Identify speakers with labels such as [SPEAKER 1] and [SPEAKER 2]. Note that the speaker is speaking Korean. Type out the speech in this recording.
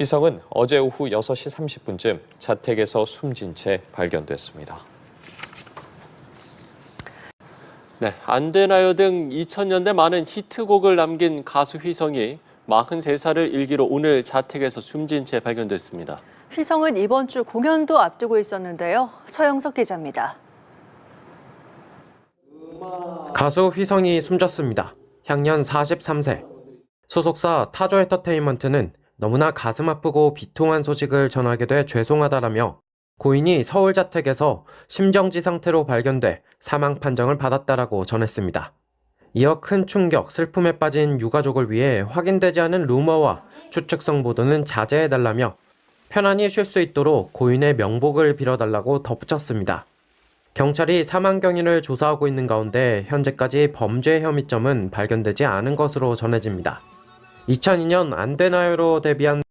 [SPEAKER 1] 휘성은 어제 오후 6시 30분쯤 자택에서 숨진 채 발견됐습니다.
[SPEAKER 2] 네, 안 되나요 등 2000년대 많은 히트곡을 남긴 가수 휘성이 43살을 일기로 오늘 자택에서 숨진 채 발견됐습니다.
[SPEAKER 3] 휘성은 이번 주 공연도 앞두고 있었는데요. 서영석 기자입니다.
[SPEAKER 4] 가수 휘성이 숨졌습니다. 향년 43세. 소속사 타조 엔터테인먼트는 너무나 가슴 아프고 비통한 소식을 전하게 돼 죄송하다라며 고인이 서울 자택에서 심정지 상태로 발견돼 사망 판정을 받았다라고 전했습니다. 이어 큰 충격, 슬픔에 빠진 유가족을 위해 확인되지 않은 루머와 추측성 보도는 자제해달라며 편안히 쉴 수 있도록 고인의 명복을 빌어달라고 덧붙였습니다. 경찰이 사망 경위를 조사하고 있는 가운데 현재까지 범죄 혐의점은 발견되지 않은 것으로 전해집니다. 2002년 안 되나요로 데뷔한